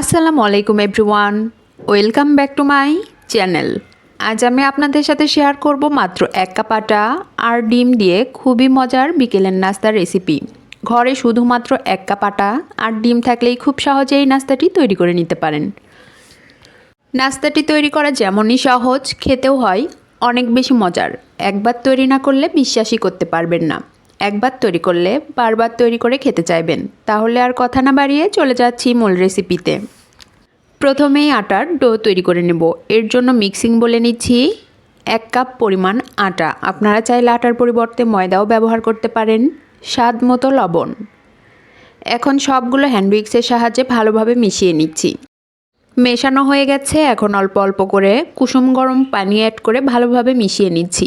আসসালামু আলাইকুম everyone welcome back to my channel আজ আমি আপনাদের সাথে শেয়ার করব মাত্র এক কাপ আটা আর ডিম দিয়ে খুবই মজার বিকেলের নাস্তার রেসিপি ঘরে শুধুমাত্র এক কাপ আটা আর ডিম থাকলেই খুব সহজে এই নাস্তাটি তৈরি করে নিতে পারেন। নাস্তাটি তৈরি করা যেমনই সহজ, খেতেও হয়, অনেক বেশি মজার। একবার তৈরি না করলে বিশ্বাসই করতে পারবেন না। একবার তৈরি করলে বারবার তৈরি করে খেতে চাইবেন। তাহলে আর কথা না বাড়িয়ে চলে যাচ্ছি মূল রেসিপিতে। প্রথমেই আটার ডো তৈরি করে নেব। এর জন্য মিক্সিং বলে নিচ্ছি এক কাপ পরিমাণ আটা। আপনারা চাইলে আটার পরিবর্তে ময়দাও ব্যবহার করতে পারেন। স্বাদ মতো লবণ। এখন সবগুলো হ্যান্ড উইক্সের সাহায্যে ভালোভাবে মিশিয়ে নিচ্ছি। মেশানো হয়ে গেছে। এখন অল্প অল্প করে কুসুম গরম পানি অ্যাড করে ভালোভাবে মিশিয়ে নিচ্ছি।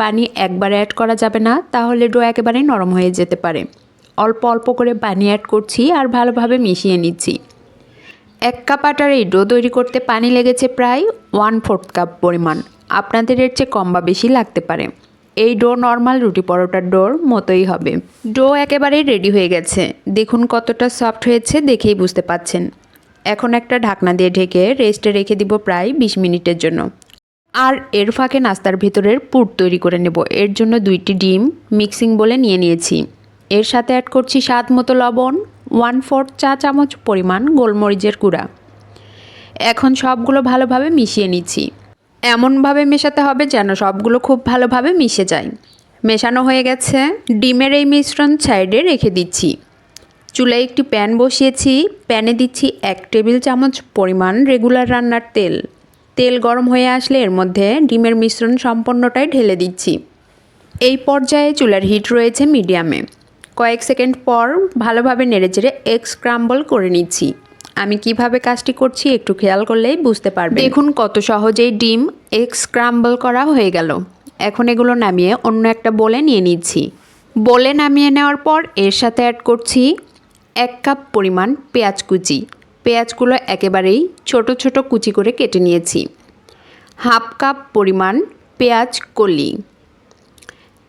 পানি একবারে অ্যাড করা যাবে না, তাহলে ডো একেবারেই নরম হয়ে যেতে পারে। অল্প অল্প করে পানি অ্যাড করছি আর ভালোভাবে মিশিয়ে নিচ্ছি। এক কাপ আটার এই ডো তৈরি করতে পানি লেগেছে প্রায় ওয়ান ফোর্থ কাপ পরিমাণ। আপনাদের এর চেয়ে কম বা বেশি লাগতে পারে। এই ডো নর্মাল রুটি পরোটার ডোর মতোই হবে। ডো একেবারেই রেডি হয়ে গেছে। দেখুন কতটা সফট হয়েছে দেখেই বুঝতে পাচ্ছেন। এখন একটা ঢাকনা দিয়ে ঢেকে রেস্টে রেখে দিব প্রায় বিশ মিনিটের জন্য। আর এর ফাঁকে নাস্তার ভেতরের পুর তৈরি করে নেব। এর জন্য দুইটি ডিম মিক্সিং বলে নিয়ে নিয়েছি। এর সাথে অ্যাড করছি স্বাদ মতো লবণ ওয়ান ফোর্থ চা চামচ পরিমাণ গোলমরিচের গুঁড়া। এখন সবগুলো ভালোভাবে মিশিয়ে নিচ্ছি। এমনভাবে মেশাতে হবে যেন সবগুলো খুব ভালোভাবে মিশে যায়। মেশানো হয়ে গেছে। ডিমের এই মিশ্রণ সাইডে রেখে দিচ্ছি। চুলায় একটি প্যান বসিয়েছি। প্যানে দিচ্ছি এক টেবিল চামচ পরিমাণ রেগুলার রান্নার তেল। তেল গরম হয়ে আসলে এর মধ্যে ডিমের মিশ্রণ সম্পূর্ণটাই ঢেলে দিচ্ছি। এই পর্যায়ে চুলার হিট রয়েছে মিডিয়ামে। কয়েক সেকেন্ড পর ভালোভাবে নেড়েচেড়ে এগ স্ক্রাম্বল করে নিচ্ছি। আমি কীভাবে কাজটি করছি একটু খেয়াল করলেই বুঝতে পারবে দেখুন কত সহজেই ডিম এগ স্ক্রাম্বল করা হয়ে গেল। এখন এগুলো নামিয়ে অন্য একটা বলে নিয়ে নিচ্ছি। বলে নামিয়ে নেওয়ার পর এর সাথে অ্যাড করছি এক কাপ পরিমাণ পেঁয়াজ কুচি। পেঁয়াজগুলো একেবারেই ছোট ছোট কুচি করে কেটে নিয়েছি। হাফ কাপ পরিমাণ পেঁয়াজ কলি।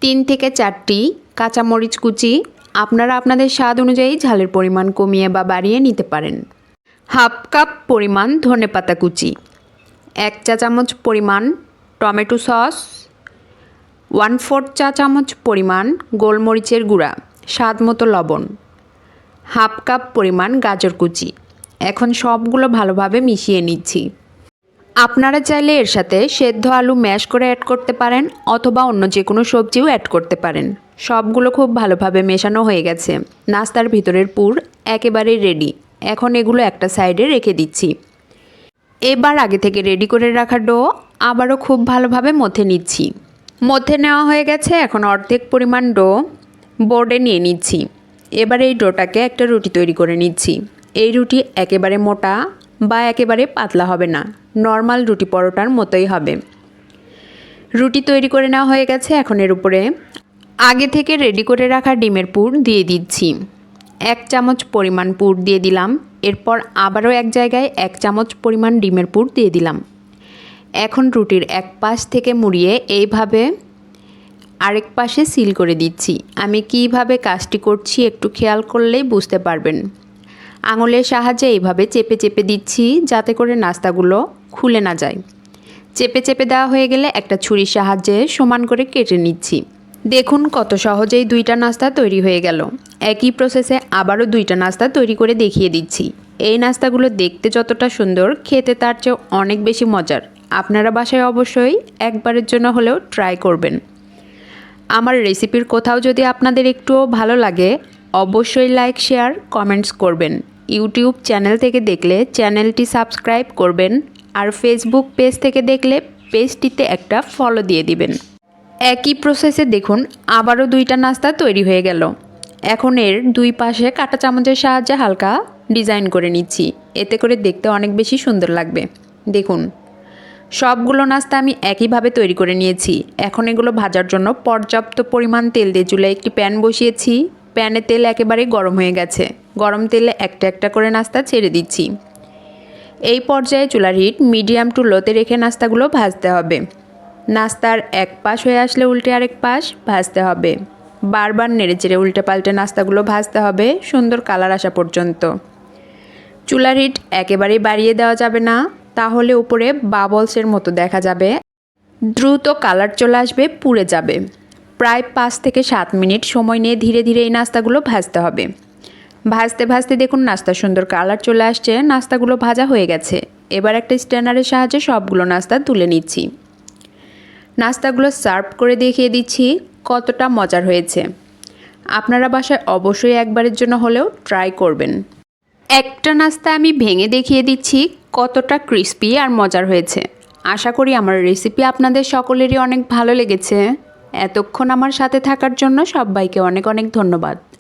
তিন থেকে চারটি কাঁচামরিচ কুচি আপনারা আপনাদের স্বাদ অনুযায়ী ঝালের পরিমাণ কমিয়ে বা বাড়িয়ে নিতে পারেন। হাফ কাপ পরিমাণ ধনেপাতা কুচি, এক চা চামচ পরিমাণ টমেটো সস, ওয়ান ফোর্থ চা চামচ পরিমাণ গোলমরিচের গুঁড়া, স্বাদ মতো লবণ, হাফ কাপ পরিমাণ গাজর কুচি। এখন সবগুলো ভালোভাবে মিশিয়ে নিচ্ছি। আপনারা চাইলে এর সাথে সেদ্ধ আলু ম্যাশ করে অ্যাড করতে পারেন অথবা অন্য যে কোনো সবজিও অ্যাড করতে পারেন। সবগুলো খুব ভালোভাবে মেশানো হয়ে গেছে। নাস্তার ভিতরের পুর একেবারেই রেডি এখন এগুলো একটা সাইডে রেখে দিচ্ছি। এবার আগে থেকে রেডি করে রাখা ডো আবারও খুব ভালোভাবে মথে নিচ্ছি। মধ্যে নেওয়া হয়ে গেছে এখন অর্ধেক পরিমাণ ডো বোর্ডে নিয়ে নিচ্ছি। এবার এই ডোটাকে একটা রুটি তৈরি করে নিচ্ছি। এই রুটি একেবারে মোটা বা একেবারে পাতলা হবে না। নর্মাল রুটি পরোটার মতোই হবে। রুটি তৈরি করে নেওয়া হয়ে গেছে। এখন এর উপরে আগে থেকে রেডি করে রাখা ডিমের পুর দিয়ে দিচ্ছি। এক চামচ পরিমাণ পুর দিয়ে দিলাম। এরপর আবারও এক জায়গায় এক চামচ পরিমাণ ডিমের পুর দিয়ে দিলাম। এখন রুটির এক পাশ থেকে মুড়িয়ে এইভাবে আরেক পাশে সিল করে দিচ্ছি। আমি কীভাবে কাজটি করছি একটু খেয়াল করলেই বুঝতে পারবেন। আঙুলের সাহায্যে এইভাবে চেপে চেপে দিচ্ছি যাতে করে নাস্তাগুলো খুলে না যায়। চেপে চেপে দেওয়া হয়ে গেলে একটা ছুরির সাহায্যে সমান করে কেটে নিচ্ছি। দেখুন কত সহজেই দুইটা নাস্তা তৈরি হয়ে গেল। একই প্রসেসে আবারও দুইটা নাস্তা তৈরি করে দেখিয়ে দিচ্ছি। এই নাস্তাগুলো দেখতে যতটা সুন্দর, খেতে তার চেয়েও অনেক বেশি মজার। আপনারা বাসায় অবশ্যই একবারের জন্য হলেও ট্রাই করবেন। আমার রেসিপির কোথাও যদি আপনাদের একটুও ভালো লাগে, অবশ্যই লাইক শেয়ার কমেন্টস করবেন। ইউটিউব চ্যানেল থেকে দেখলে চ্যানেলটি সাবস্ক্রাইব করবেন আর ফেসবুক পেজ থেকে দেখলে পেজটিতে একটা ফলো দিয়ে দিবেন। একই প্রসেসে দেখুন, আবারও দুইটা নাস্তা তৈরি হয়ে গেল। এখন এর দুই পাশে কাঁটা চামচের সাহায্যে হালকা ডিজাইন করে নিচ্ছি। এতে করে দেখতে অনেক বেশি সুন্দর লাগবে। দেখুন, সবগুলো নাস্তা আমি একইভাবে তৈরি করে নিয়েছি। এখন এগুলো ভাজার জন্য পর্যাপ্ত পরিমাণ তেল দিয়ে চুলায় একটি প্যান বসিয়েছি। প্যানে তেল একেবারেই গরম হয়ে গেছে। গরম তেলে একটা একটা করে নাস্তা ছেড়ে দিচ্ছি। এই পর্যায়ে চুলার হিট মিডিয়াম টু লোতে রেখে নাস্তাগুলো ভাজতে হবে। নাস্তার এক পাশ হয়ে আসলে উল্টে আরেক পাশ ভাজতে হবে। বারবার নেড়ে চেড়ে উল্টে পাল্টে নাস্তাগুলো ভাজতে হবে সুন্দর কালার আসা পর্যন্ত। চুলার হিট একেবারেই বাড়িয়ে দেওয়া যাবে না, তাহলে উপরে বাবলসের মতো দেখা যাবে। দ্রুত কালার চলে আসবে, পুড়ে যাবে। প্রায় পাঁচ থেকে সাত মিনিট সময় নিয়ে ধীরে ধীরে এই নাস্তাগুলো ভাজতে হবে। ভাজতে ভাজতে দেখুন নাস্তা সুন্দর কালার চলে আসছে, নাস্তাগুলো ভাজা হয়ে গেছে। এবার একটা স্ট্যান্ডারের সাহায্যে সবগুলো নাস্তা তুলে নিচ্ছি। নাস্তাগুলো সার্ভ করে দেখিয়ে দিচ্ছি কতটা মজার হয়েছে। আপনারা বাসায় অবশ্যই একবারের জন্য হলেও ট্রাই করবেন। একটা নাস্তা আমি ভেঙে দেখিয়ে দিচ্ছি কতটা ক্রিস্পি আর মজার হয়েছে। আশা করি আমার রেসিপি আপনাদের সকলেরই অনেক ভালো লেগেছে। এতক্ষণ আমার সাথে থাকার জন্য সবাইকে অনেক অনেক ধন্যবাদ।